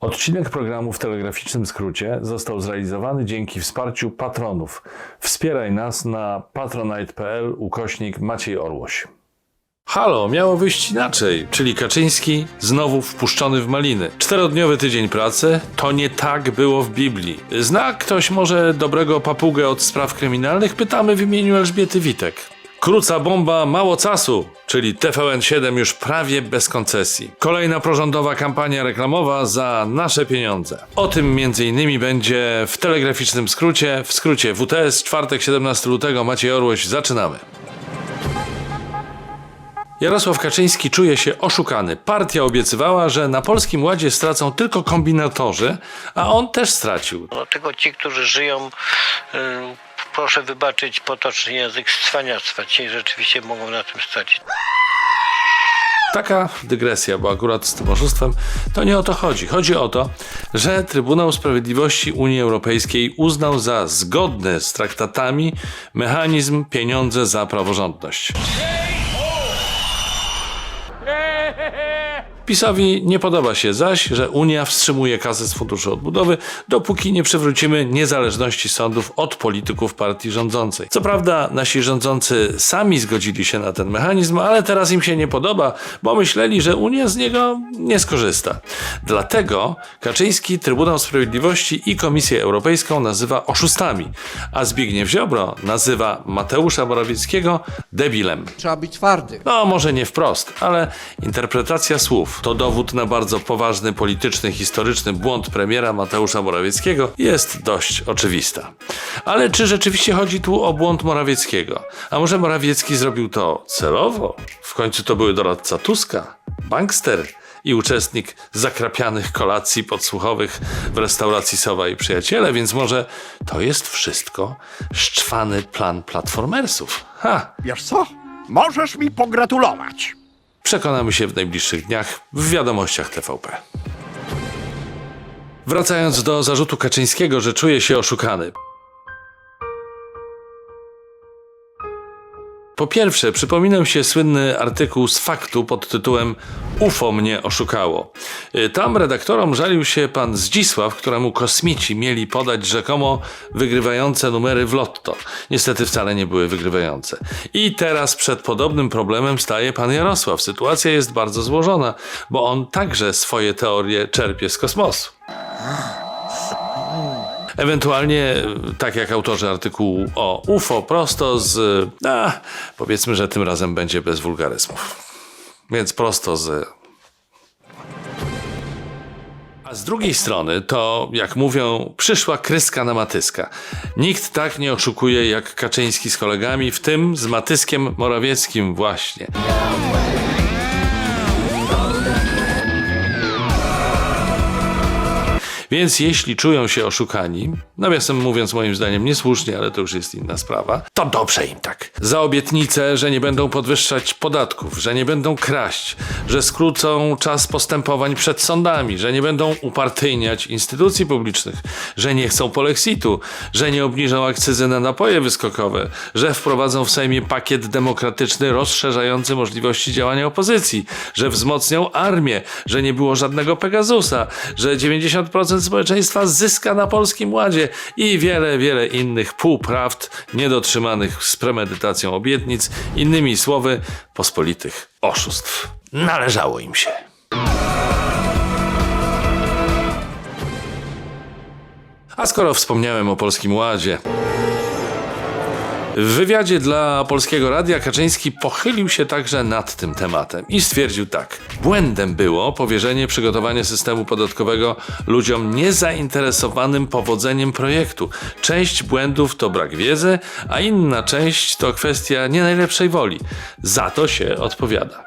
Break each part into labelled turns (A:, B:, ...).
A: Odcinek programu w telegraficznym skrócie został zrealizowany dzięki wsparciu patronów. Wspieraj nas na patronite.pl ukośnik Maciej Orłoś. Halo, miało wyjść inaczej, czyli Kaczyński znowu wpuszczony w maliny. Czterodniowy tydzień pracy to nie tak było w Biblii. Zna ktoś może dobrego papugę od spraw kryminalnych? Pytamy w imieniu Elżbiety Witek. Króca bomba mało czasu, czyli TVN7 już prawie bez koncesji. Kolejna prorządowa kampania reklamowa za nasze pieniądze. O tym m.in. będzie w telegraficznym skrócie, w skrócie WTS, czwartek 17 lutego, Maciej Orłoś, zaczynamy. Jarosław Kaczyński czuje się oszukany. Partia obiecywała, że na Polskim Ładzie stracą tylko kombinatorzy, a on też stracił.
B: Dlatego ci, którzy żyją, y, proszę wybaczyć potoczny język, z cwaniactwa. Ci rzeczywiście mogą na tym stracić.
A: Taka dygresja, bo akurat z tym oszustwem to nie o to chodzi. Chodzi o to, że Trybunał Sprawiedliwości Unii Europejskiej uznał za zgodny z traktatami mechanizm pieniądze za praworządność. PiSowi nie podoba się zaś, że Unia wstrzymuje kasę z Funduszu Odbudowy, dopóki nie przywrócimy niezależności sądów od polityków partii rządzącej. Co prawda nasi rządzący sami zgodzili się na ten mechanizm, ale teraz im się nie podoba, bo myśleli, że Unia z niego nie skorzysta. Dlatego Kaczyński Trybunał Sprawiedliwości i Komisję Europejską nazywa oszustami, a Zbigniew Ziobro nazywa Mateusza Morawieckiego debilem.
C: Trzeba być twardy.
A: No, może nie wprost, ale interpretacja słów to dowód na bardzo poważny polityczny, historyczny błąd premiera Mateusza Morawieckiego jest dość oczywista. Ale czy rzeczywiście chodzi tu o błąd Morawieckiego? A może Morawiecki zrobił to celowo? W końcu to były doradca Tuska, bankster i uczestnik zakrapianych kolacji podsłuchowych w restauracji Sowa i Przyjaciele, więc może to jest wszystko szczwany plan platformersów. Ha!
D: Wiesz co? Możesz mi pogratulować.
A: Przekonamy się w najbliższych dniach w wiadomościach TVP. Wracając do zarzutu Kaczyńskiego, że czuje się oszukany. Po pierwsze, przypominam się słynny artykuł z faktu pod tytułem UFO mnie oszukało. Y, Tam redaktorom żalił się pan Zdzisław, któremu kosmici mieli podać rzekomo wygrywające numery w lotto. Niestety wcale nie były wygrywające. I teraz przed podobnym problemem staje pan Jarosław. Sytuacja jest bardzo złożona, bo on także swoje teorie czerpie z kosmosu. Ewentualnie, tak jak autorzy artykułu o UFO, prosto z. A, powiedzmy, że tym razem będzie bez wulgaryzmów. Więc prosto z. A z drugiej strony to, jak mówią, przyszła kryska na Matyska. Nikt tak nie oszukuje jak Kaczyński z kolegami, w tym z Matyskiem Morawieckim właśnie. Więc jeśli czują się oszukani, nawiasem mówiąc moim zdaniem niesłusznie, ale to już jest inna sprawa, to dobrze im tak. Za obietnicę, że nie będą podwyższać podatków, że nie będą kraść, że skrócą czas postępowań przed sądami, że nie będą upartyjniać instytucji publicznych, że nie chcą polexitu, że nie obniżą akcyzy na napoje wyskokowe, że wprowadzą w Sejmie pakiet demokratyczny rozszerzający możliwości działania opozycji, że wzmocnią armię, że nie było żadnego Pegasusa, że 90% społeczeństwa zyska na polskim ładzie i wiele, wiele innych półprawd niedotrzymanych z premedytacją obietnic, innymi słowy, pospolitych oszustw. Należało im się. A skoro wspomniałem o Polskim Ładzie. W wywiadzie dla Polskiego Radia Kaczyński pochylił się także nad tym tematem i stwierdził tak. Błędem było powierzenie przygotowania systemu podatkowego ludziom niezainteresowanym powodzeniem projektu. Część błędów to brak wiedzy, a inna część to kwestia nie najlepszej woli. Za to się odpowiada.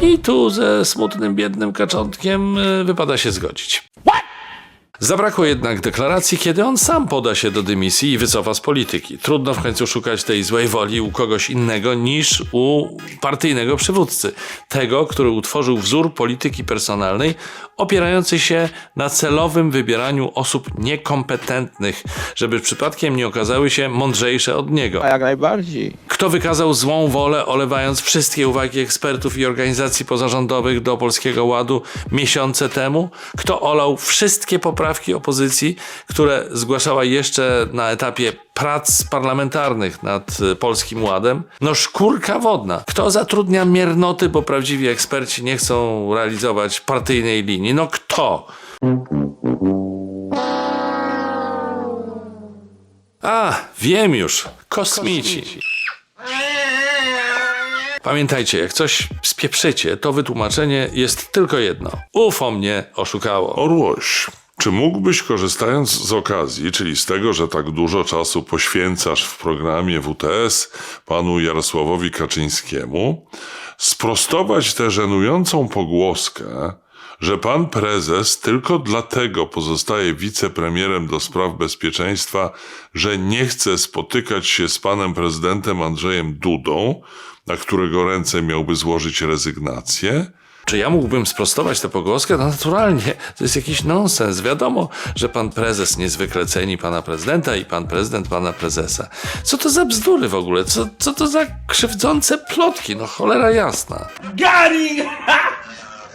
A: I tu ze smutnym, biednym kaczątkiem y, wypada się zgodzić. Zabrakło jednak deklaracji, kiedy on sam poda się do dymisji i wycofa z polityki. Trudno w końcu szukać tej złej woli u kogoś innego niż u partyjnego przywódcy. Tego, który utworzył wzór polityki personalnej opierającej się na celowym wybieraniu osób niekompetentnych, żeby przypadkiem nie okazały się mądrzejsze od niego.
C: A jak najbardziej.
A: Kto wykazał złą wolę, olewając wszystkie uwagi ekspertów i organizacji pozarządowych do Polskiego Ładu miesiące temu? Kto olał wszystkie poprawki opozycji, które zgłaszała jeszcze na etapie prac parlamentarnych nad y, Polskim Ładem? No szkórka wodna. Kto zatrudnia miernoty, bo prawdziwi eksperci nie chcą realizować partyjnej linii? No kto? A, wiem już. Kosmici. Pamiętajcie, jak coś spieprzycie, to wytłumaczenie jest tylko jedno. UFO mnie oszukało.
E: Orłoś, czy mógłbyś, korzystając z okazji, czyli z tego, że tak dużo czasu poświęcasz w programie WTS panu Jarosławowi Kaczyńskiemu, sprostować tę żenującą pogłoskę, że pan prezes tylko dlatego pozostaje wicepremierem do spraw bezpieczeństwa, że nie chce spotykać się z panem prezydentem Andrzejem Dudą, na którego ręce miałby złożyć rezygnację?
A: Czy ja mógłbym sprostować tę pogłoskę? No naturalnie, to jest jakiś nonsens. Wiadomo, że pan prezes niezwykle ceni pana prezydenta i pan prezydent pana prezesa. Co to za bzdury w ogóle? Co, co to za krzywdzące plotki? No cholera jasna.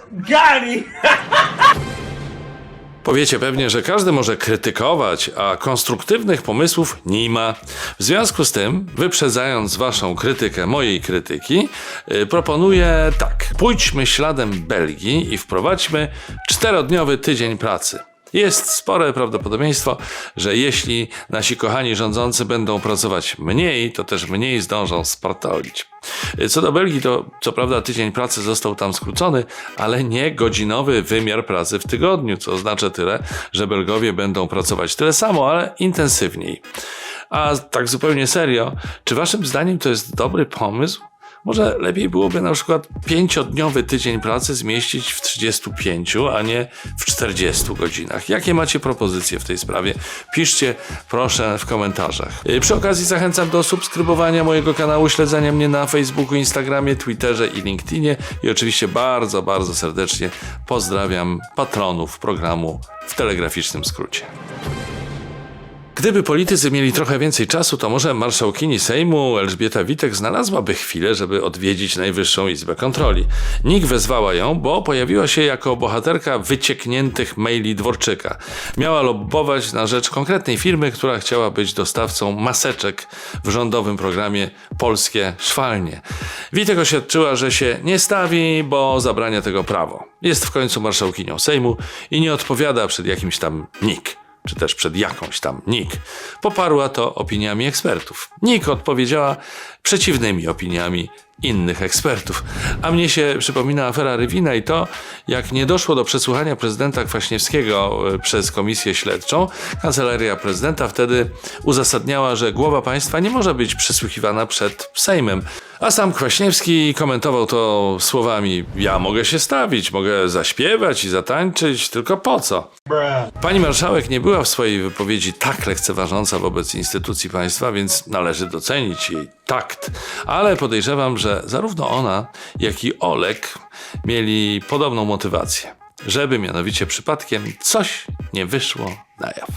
F: Got him!
A: Powiecie pewnie, że każdy może krytykować, a konstruktywnych pomysłów nie ma. W związku z tym, wyprzedzając waszą krytykę mojej krytyki, yy, proponuję tak. Pójdźmy śladem Belgii i wprowadźmy czterodniowy tydzień pracy. Jest spore prawdopodobieństwo, że jeśli nasi kochani rządzący będą pracować mniej, to też mniej zdążą spartolić. Co do Belgii, to co prawda tydzień pracy został tam skrócony, ale nie godzinowy wymiar pracy w tygodniu, co oznacza tyle, że Belgowie będą pracować tyle samo, ale intensywniej. A tak zupełnie serio, czy waszym zdaniem to jest dobry pomysł? Może lepiej byłoby na przykład pięciodniowy tydzień pracy zmieścić w 35, a nie w 40 godzinach. Jakie macie propozycje w tej sprawie? Piszcie proszę w komentarzach. Yy, Przy okazji zachęcam do subskrybowania mojego kanału, śledzenia mnie na Facebooku, Instagramie, Twitterze i LinkedInie i oczywiście bardzo, bardzo serdecznie pozdrawiam patronów programu w telegraficznym skrócie. Gdyby politycy mieli trochę więcej czasu, to może marszałkini Sejmu Elżbieta Witek znalazłaby chwilę, żeby odwiedzić Najwyższą Izbę Kontroli. NIK wezwała ją, bo pojawiła się jako bohaterka wyciekniętych maili Dworczyka. Miała lobbować na rzecz konkretnej firmy, która chciała być dostawcą maseczek w rządowym programie Polskie Szwalnie. Witek oświadczyła, że się nie stawi, bo zabrania tego prawo. Jest w końcu marszałkinią Sejmu i nie odpowiada przed jakimś tam NIK czy też przed jakąś tam NIK. Poparła to opiniami ekspertów. NIK odpowiedziała przeciwnymi opiniami innych ekspertów. A mnie się przypomina afera Rywina i to, jak nie doszło do przesłuchania prezydenta Kwaśniewskiego e, przez komisję śledczą, kancelaria prezydenta wtedy uzasadniała, że głowa państwa nie może być przesłuchiwana przed Sejmem. A sam Kwaśniewski komentował to słowami: Ja mogę się stawić, mogę zaśpiewać i zatańczyć, tylko po co? Pani marszałek nie była w swojej wypowiedzi tak lekceważąca wobec instytucji państwa, więc należy docenić jej takt. Ale podejrzewam, że zarówno ona, jak i Olek mieli podobną motywację. Żeby mianowicie przypadkiem coś nie wyszło na jaw.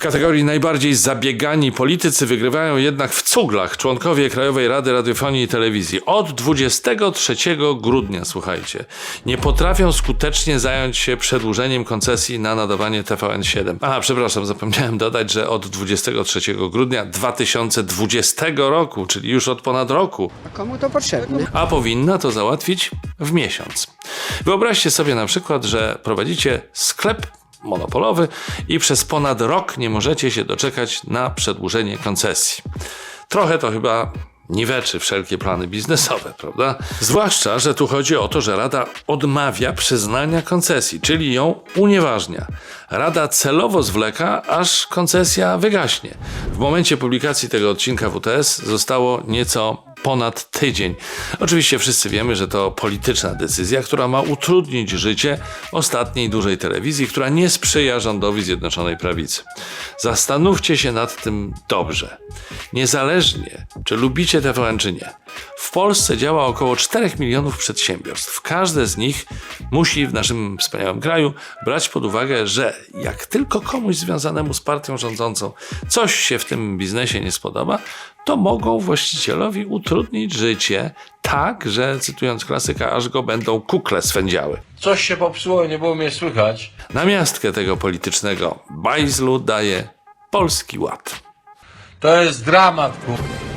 A: W kategorii najbardziej zabiegani politycy wygrywają jednak w cuglach członkowie Krajowej Rady Radiofonii i Telewizji. Od 23 grudnia, słuchajcie, nie potrafią skutecznie zająć się przedłużeniem koncesji na nadawanie TVN7. Aha, przepraszam, zapomniałem dodać, że od 23 grudnia 2020 roku, czyli już od ponad roku,
C: A komu to potrzebne?
A: a powinna to załatwić w miesiąc. Wyobraźcie sobie na przykład, że prowadzicie sklep monopolowy i przez ponad rok nie możecie się doczekać na przedłużenie koncesji. Trochę to chyba niweczy wszelkie plany biznesowe, prawda? Zwłaszcza, że tu chodzi o to, że Rada odmawia przyznania koncesji, czyli ją unieważnia. Rada celowo zwleka, aż koncesja wygaśnie. W momencie publikacji tego odcinka WTS zostało nieco ponad tydzień. Oczywiście wszyscy wiemy, że to polityczna decyzja, która ma utrudnić życie ostatniej dużej telewizji, która nie sprzyja rządowi Zjednoczonej Prawicy. Zastanówcie się nad tym dobrze. Niezależnie, czy lubicie TVN, czy nie. W Polsce działa około 4 milionów przedsiębiorstw. Każde z nich musi w naszym wspaniałym kraju brać pod uwagę, że jak tylko komuś związanemu z partią rządzącą coś się w tym biznesie nie spodoba, to mogą właścicielowi utrudnić życie tak, że cytując klasyka, aż go będą kukle swędziały.
G: Coś się popsuło, nie było mnie słychać.
A: Namiastkę tego politycznego bajzlu daje Polski Ład.
G: To jest dramat, kur...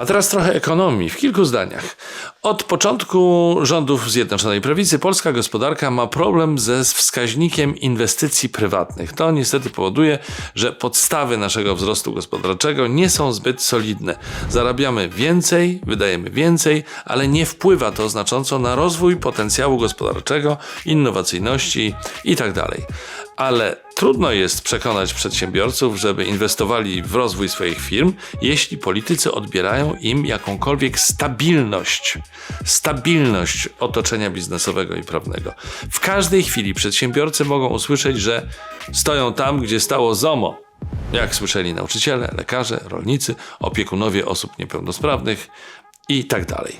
A: A teraz trochę ekonomii w kilku zdaniach. Od początku rządów Zjednoczonej Prawicy polska gospodarka ma problem ze wskaźnikiem inwestycji prywatnych. To niestety powoduje, że podstawy naszego wzrostu gospodarczego nie są zbyt solidne. Zarabiamy więcej, wydajemy więcej, ale nie wpływa to znacząco na rozwój potencjału gospodarczego, innowacyjności itd. Ale trudno jest przekonać przedsiębiorców, żeby inwestowali w rozwój swoich firm, jeśli politycy odbierają im jakąkolwiek stabilność. Stabilność otoczenia biznesowego i prawnego. W każdej chwili przedsiębiorcy mogą usłyszeć, że stoją tam, gdzie stało ZOMO. Jak słyszeli nauczyciele, lekarze, rolnicy, opiekunowie osób niepełnosprawnych i tak dalej.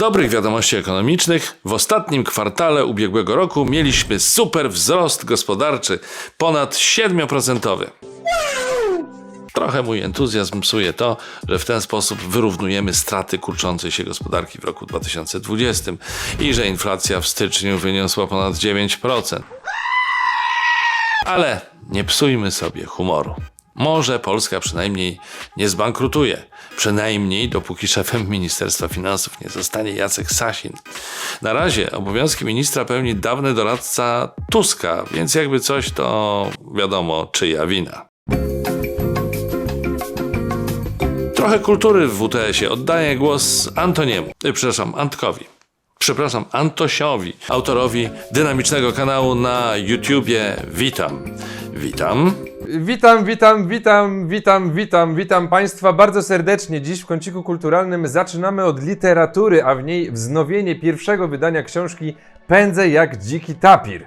A: Dobrych wiadomości ekonomicznych, w ostatnim kwartale ubiegłego roku mieliśmy super wzrost gospodarczy, ponad 7%. Trochę mój entuzjazm psuje to, że w ten sposób wyrównujemy straty kurczącej się gospodarki w roku 2020 i że inflacja w styczniu wyniosła ponad 9%. Ale nie psujmy sobie humoru. Może Polska przynajmniej nie zbankrutuje. Przynajmniej dopóki szefem Ministerstwa Finansów nie zostanie Jacek Sasin. Na razie obowiązki ministra pełni dawny doradca Tuska, więc jakby coś to wiadomo czyja wina. Trochę kultury w WTS-ie. Oddaję głos Antoniemu, y, przepraszam, Antkowi. Przepraszam, Antosiowi, autorowi dynamicznego kanału na YouTubie. Witam. Witam.
H: Witam, witam, witam, witam, witam, witam Państwa bardzo serdecznie. Dziś w kąciku kulturalnym zaczynamy od literatury, a w niej wznowienie pierwszego wydania książki Pędzę jak dziki tapir,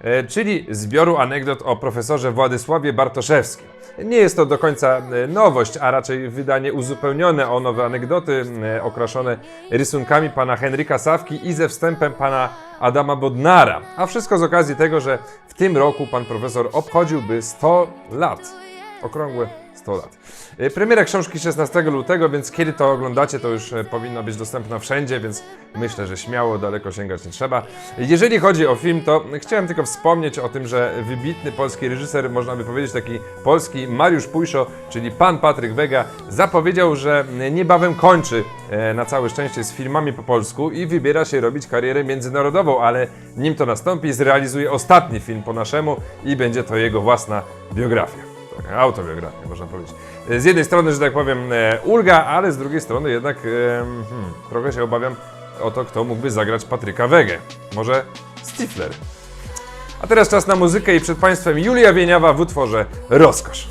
H: e, czyli zbioru anegdot o profesorze Władysławie Bartoszewskim. Nie jest to do końca e, nowość, a raczej wydanie uzupełnione o nowe anegdoty, e, okraszone rysunkami pana Henryka Sawki i ze wstępem pana Adama Bodnara. A wszystko z okazji tego, że w tym roku pan profesor obchodziłby 100 lat. Okrągłe 100 lat. E, Premiera książki 16 lutego, więc kiedy to oglądacie, to już e, powinna być dostępna wszędzie, więc myślę, że śmiało daleko sięgać nie trzeba. Jeżeli chodzi o film, to chciałem tylko wspomnieć o tym, że wybitny polski reżyser, można by powiedzieć taki polski Mariusz Pujszo, czyli pan Patryk Wega, zapowiedział, że niebawem kończy e, na całe szczęście z filmami po polsku i wybiera się robić karierę międzynarodową, ale nim to nastąpi, zrealizuje ostatni film po naszemu i będzie to jego własna biografia. Taka autobiografia, można powiedzieć. Z jednej strony, że tak powiem, e, ulga, ale z drugiej strony jednak e, hmm, trochę się obawiam o to, kto mógłby zagrać Patryka Wegę. Może Stifler. A teraz czas na muzykę i przed Państwem Julia Wieniawa w utworze Rozkosz.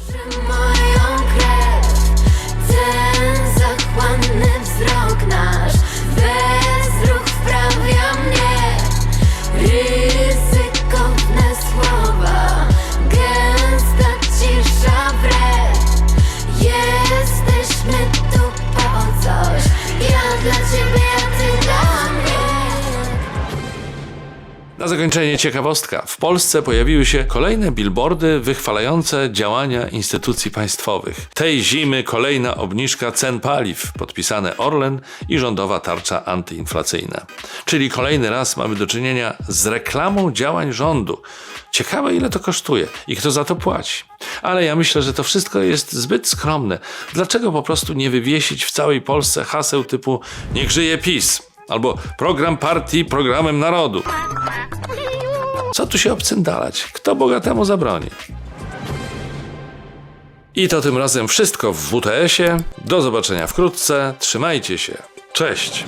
A: Zakończenie ciekawostka. W Polsce pojawiły się kolejne billboardy wychwalające działania instytucji państwowych. Tej zimy kolejna obniżka cen paliw, podpisane Orlen i rządowa tarcza antyinflacyjna. Czyli kolejny raz mamy do czynienia z reklamą działań rządu. Ciekawe, ile to kosztuje i kto za to płaci. Ale ja myślę, że to wszystko jest zbyt skromne. Dlaczego po prostu nie wywiesić w całej Polsce haseł typu Niech żyje PiS albo program partii programem narodu? Co tu się obcyndalać? Kto bogatemu zabroni? I to tym razem wszystko w WTS-ie. Do zobaczenia wkrótce. Trzymajcie się. Cześć.